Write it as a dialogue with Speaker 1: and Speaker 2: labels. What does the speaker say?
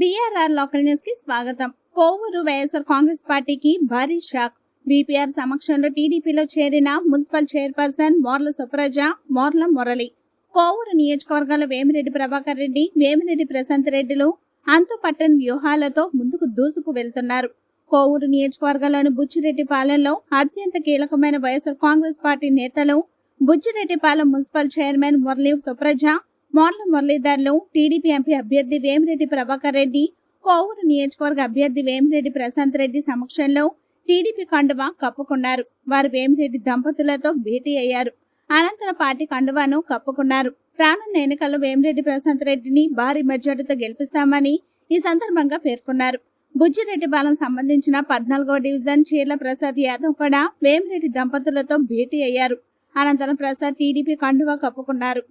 Speaker 1: BRR local న్యూస్కి స్వాగతం. కోవూరు వైఎస్ఆర్ కాంగ్రెస్ పార్టీకి భారీ షాక్. బీపీఆర్ సమక్షంలో టీడీపీలో చేరిన మున్సిపల్ చైర్పర్సన్ మోర్ల సుప్రజ మోర్ల మురళి. కోవూరు నియోజకవర్గంలో వేమిరెడ్డి ప్రభాకర్ రెడ్డి వేమిరెడ్డి ప్రశాంత్ రెడ్డిలు అంతుపట్టని వ్యూహాలతో ముందుకు దూసుకు వెళ్తున్నారు. కోవూరు నియోజకవర్గంలోని బుచ్చిరెడ్డిపాలెంలో అత్యంత కీలకమైన వైఎస్ఆర్ కాంగ్రెస్ పార్టీ నేతలు బుచ్చిరెడ్డిపాలెం మున్సిపల్ చైర్మన్ మురళీ సుప్రజ మోర్ల మురళీధర్లు టీడీపీ ఎంపీ అభ్యర్థి వేమిరెడ్డి ప్రభాకర్ రెడ్డి కోవూరు నియోజకవర్గ అభ్యర్థి వేమిరెడ్డి ప్రశాంత్ రెడ్డి సమక్షంలో టీడీపీ కండువా కప్పుకున్నారు. వారు వేమిరెడ్డి దంపతులతో భేటీ అయ్యారు. అనంతరం పార్టీ కండువాను కప్పుకున్నారు. రానున్న ఎన్నికల్లో వేమిరెడ్డి ప్రశాంత్ రెడ్డిని భారీ మెజార్టీతో గెలిపిస్తామని ఈ సందర్భంగా పేర్కొన్నారు. బుజ్జిరెడ్డిపాలెం సంబంధించిన పద్నాలుగో డివిజన్ చీర్ల ప్రసాద్ యాదవ్ కూడా వేమిరెడ్డి దంపతులతో భేటీ అయ్యారు. అనంతరం ప్రసాద్ టీడీపీ కండువా కప్పుకున్నారు.